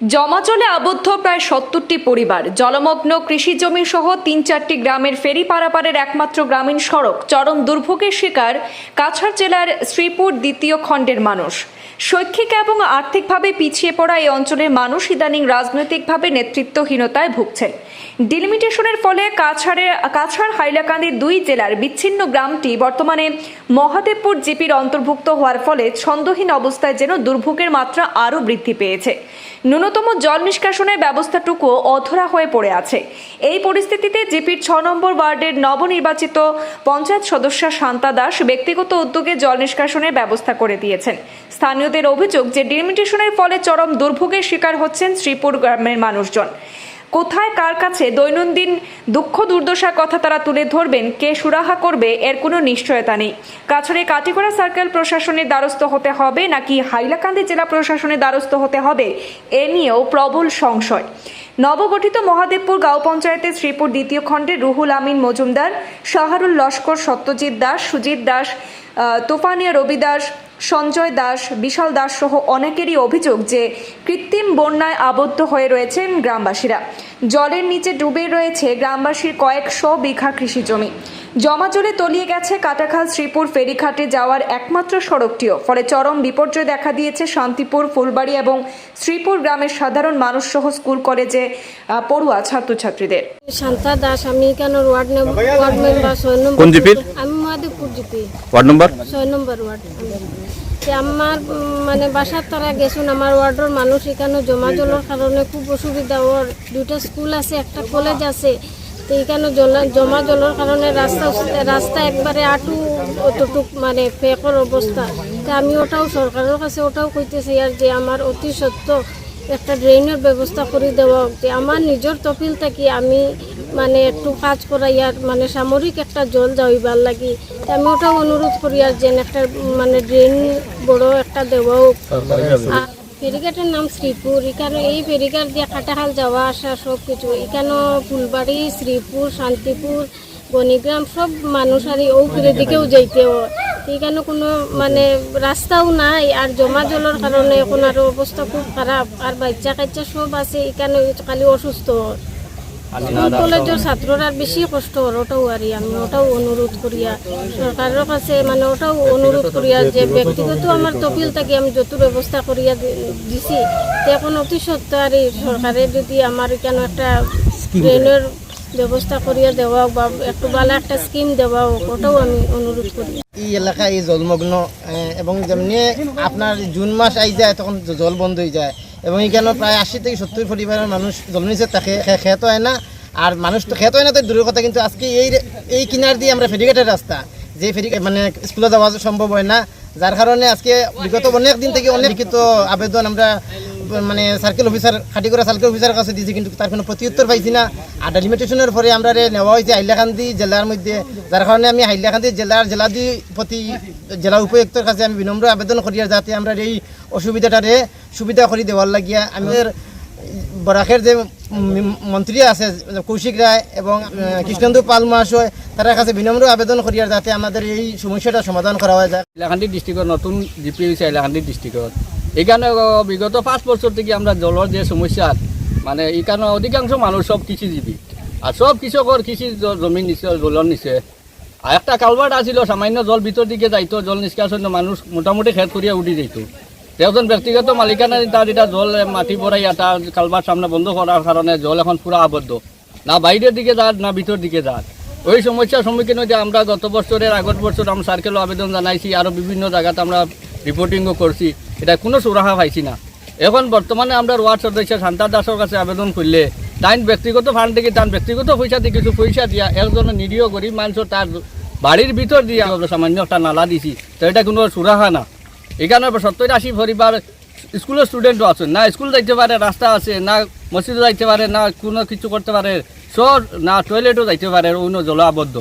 জমাজলে আবদ্ধ প্রায় সত্তরটি পরিবার। জলমগ্ন কৃষি জমি সহ তিন চারটি গ্রামের ফেরি পারাপারের একমাত্র গ্রামীণ সড়ক, চরম দুর্ভোগের শিকার কাছাড় জেলার শ্রীপুর দ্বিতীয় খণ্ডের মানুষ। শৈক্ষিক এবং আর্থিকভাবে পিছিয়ে পড়া এই অঞ্চলের মানুষ ইদানিং রাজনৈতিকভাবে নেতৃত্বহীনতায় ভুগছেন। ডিলিমিটেশনের ফলে কাছাড়ের কাছাড় হাইলাকান্দির দুই জেলার বিচ্ছিন্ন গ্রামটি বর্তমানে মহাদেবপুর জিপির অন্তর্ভুক্ত হওয়ার ফলে ছন্দহীন অবস্থায় যেন দুর্ভোগের মাত্রা আরও বৃদ্ধি পেয়েছে। ন্যূনতম জল নিষ্কাশনের ব্যবস্থাটুকু অধরা হয়ে পড়ে আছে। এই পরিস্থিতিতে জিপির ছ নম্বর ওয়ার্ডের নবনির্বাচিত পঞ্চায়েত সদস্য শান্তা দাস ব্যক্তিগত উদ্যোগে জল নিষ্কাশনের ব্যবস্থা করে দিয়েছেন। স্থানীয়দের অভিযোগ যে ডিলিমিটেশনের ফলে চরম দুর্ভোগের শিকার হচ্ছেন শ্রীপুর গ্রামের মানুষজন। কোথায়, কার কাছে দৈনন্দিন দুঃখ দুর্দশার কথা তারা তুলে ধরবেন, কে সুরাহা করবে, এর কোনো নিশ্চয়তা নেই। কাছড়ে কাটিগড়া সার্কেল প্রশাসনের দ্বারস্থ হতে হবে নাকি হাইলাকান্দি জেলা প্রশাসনের দ্বারস্থ হতে হবে, এ নিয়েও প্রবল সংশয়। নবগঠিত মহাদেবপুর গাঁও পঞ্চায়েতের শ্রীপুর দ্বিতীয় খণ্ডে রুহুল আমিন মজুমদার, শাহরুল লস্কর সত্যজিৎ দাস, সুজিত দাস তুফানিয়া রবি দাস সঞ্জয় দাস, বিশাল দাস সহ অনেকেরই অভিযোগ যে কৃত্রিম বন্যায় আবদ্ধ হয়ে রয়েছেন গ্রামবাসীরা। জলের নিচে ডুবে রয়েছে গ্রামবাসীর কয়েকশো বিঘা কৃষি জমি। জমাজলে তলিয়ে গেছে কাটাখাল শ্রীপুর ফেরিঘাটে যাওয়ার একমাত্র সড়কটিও। ফলে চরম বিপর্যয় দেখা দিয়েছে শান্তিপুর ফুলবাড়ি এবং শ্রীপুর গ্রামের সাধারণ মানুষ সহ স্কুল কলেজে আহ, পড়ুয়া ছাত্রছাত্রীদের। শান্তা দাস আমি কেন ওয়ার্ড ওয়ার্ড মেম্বার ছয় নম্বর কোন জিপির? আমি জিপি। Ward number? ছয় নম্বর ওয়ার্ড। আমার মানে বাসার তারা গেছুন আমার ওয়ার্ডের মানুষ এখানে জমা জলের কারণে খুব অসুবিধা। ওর দুইটা স্কুল আছে একটা কলেজ আছে। তো এখানে জল- জমা জলের কারণে রাস্তা রাস্তা একবারে আটু অতটুক মানে ফেকর অবস্থা। তা আমি ওটাও সরকারের কাছে ওটাও কইতেছি আর যে আমার অতি সত্য একটা ড্রেনের ব্যবস্থা করে দেওয়া। যে আমার নিজের তফিল থাকি আমি মানে একটু কাজ করাইয়ার মানে সামরিক একটা জল যাইবার লাগি। আমি ওটাও অনুরোধ করি আর যেন একটা মানে ড্রেন বড় একটা দেওয়া ফেরিঘাটের নাম শ্রীপুর। এখানে এই ফেরিঘাট দিয়ে কাটাখাল যাওয়া আসা সব কিছু। এখানে ফুলবাড়ি, শ্রীপুর, শান্তিপুর, বনিগ্রাম সব মানুষ আর ও ফিরে দিকেও যাইতে এখানে কোনো মানে রাস্তাও নাই আর জমা জলের কারণে এখন আর অবস্থা খুব খারাপ। আর বাচ্চা কাচ্চা সব আছে, এখানে খালি অসুস্থ। কলেজের ছাত্ররা বেশি কষ্ট হল ওটাও আর আমি ওটাও অনুরোধ করিয়া সরকারের কাছে মানে ওটাও অনুরোধ করিয়া যে ব্যক্তিগত আমার তফিল থাকি আমি যত ব্যবস্থা করিয়া দিছি তো এখন অতি সত্য আর সরকারে যদি আমার এখানে একটা ট্রেনের ব্যবস্থা করিয়া দেওয়া বা একটু ভালো একটা স্কিম দেওয়া হোক ওটাও আমি অনুরোধ করি। এই এলাকায় এই জলমগ্ন এবং যেমনি আপনার জুন মাস আই যায় তখন জল বন্ধ হয়ে যায়। এবং এখানে প্রায় আশি থেকে সত্তর পরিবারের মানুষ থাকে খে- খেত হয় না। আর মানুষ তো খেত হয় না, তো দূরের কথা, কিন্তু আজকে এই এই কিনার দিয়ে আমরা ফেরিঘাটের রাস্তা, যে ফেরি মানে স্কুলে যাওয়া সম্ভব হয় না। যার কারণে আজকে বিগত অনেক দিন থেকে অনেক লিখিত আবেদন আমরা মানে সার্কেল অফিসার খাটিগড়া সার্কেল অফিসারের কাছে দিয়েছি, কিন্তু তার কোনো প্রত্যুত্তর পাইছি না। আর ডেলিমিটেশনের পরে আমরা নেওয়া হয়েছে হাইলাকান্দি জেলার মধ্যে। যার কারণে আমি হাইলাকান্দি জেলার জেলাদি প্রতি জেলা উপায়ুক্তর কাছে আমি বিনম্র আবেদন করি যাতে আমরা এই অসুবিধাটারে সুবিধা করে দেওয়ার লাগিয়া। আমাদের বরাকের যে মন্ত্রী আছে কৌশিক রায় এবং কৃষ্ণেন্দু পাল মহাশয় তার কাছে বিনম্র আবেদন করি আর যাতে আমাদের এই সমস্যাটা সমাধান করা হয়। যায় হাইলাকান্দি ডিস্ট্রিক্টর নতুন জিপি হয়েছে হাইলাকান্দি ডিস্ট্রিক্টত এইখানে আহ, বিগত পাঁচ বছর থেকে আমরা জলের যে সমস্যা মানে এইখানে অধিকাংশ মানুষ সব কৃষিজীবী আর সব কৃষকর কৃষি জমি নিচে জলের নিচে আর একটা কালভার্ট আছিল সামান্য জল ভিতর দিকে যাইতো জল নিষ্কাশন মানুষ মোটামুটি খেত করিয়া উঠি যাইত। একজন ব্যক্তিগত মালিকানা তার এটা জল মাটি পড়াইয়া তার কালভার্ট সামনে বন্ধ করার কারণে জল এখন পুরো আবদ্ধ। না বাইরের দিকে যার না ভিতর দিকে যার ওই সমস্যার সম্মুখীন হইতে আমরা গত বছরের আগত বছর আমরা সার্কেলও আবেদন জানাইছি আরও বিভিন্ন জায়গাতে আমরা রিপোর্টিংও করছি এটা কোনো সুরাহা পাইছি না। এখন বর্তমানে আমরা ওয়ার্ড সদস্য শান্তা দাসের কাছে আবেদন করলে তাই ব্যক্তিগত ফান্ড থেকে তার ব্যক্তিগত পয়সা দিয়ে কিছু পয়সা দিয়া একজনের নিরীহ গরিব মানুষ তার বাড়ির ভিতর দিয়ে আমরা সামান্য একটা নালা দিছি। তো এটা কোনো সুরাহা না। এখানে সত্তর আশি পরিবার স্কুলের স্টুডেন্টও আছে, না স্কুল যাইতে পারে, রাস্তা আছে, না মসজিদে যাইতে পারে, না কোনো কিছু করতে পারে সব না টয়লেটও যাইতে পারে, অন্য জল আবদ্ধ।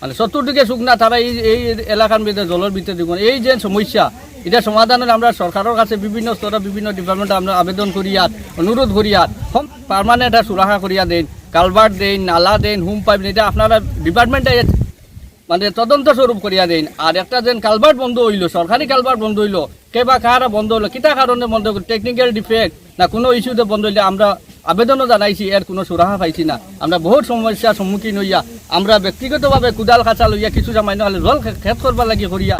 মানে চতুর্দিকে শুকনা তারা এই এই এলাকার ভিতরে জলের ভিতরে দিব এই যে সমস্যা, এটা সমাধানের আমরা সরকারের কাছে বিভিন্ন স্তরে বিভিন্ন ডিপার্টমেন্টে আমরা আবেদন করি আর অনুরোধ করি আর পারমানেন্ট একটা সুরাহা করিয়া দেন কালভার্ট দেন, নালা দেন হোম পাইপ এটা আপনারা ডিপার্টমেন্টে মানে তদন্ত স্বরূপ করিয়া দিন। আর একটা যেন কালভার্ট বন্ধ হইল, সরকারি কালভার্ট বন্ধ হইল কে বা কাহারা বন্ধ হইল, কিতা কারণে বন্ধ হইল টেকনিক্যাল ডিফেক্ট না কোনো ইস্যুতে বন্ধ হইলে আমরা আবেদনও জানাইছি, এর কোনো সুরাহা পাইছি না। আমরা বহুত সমস্যার সম্মুখীন হইয়া, আমরা ব্যক্তিগতভাবে কুদাল খাঁচা লইয়া কিছু সামান্য হলে জল খেত করবার লাগি করিয়া।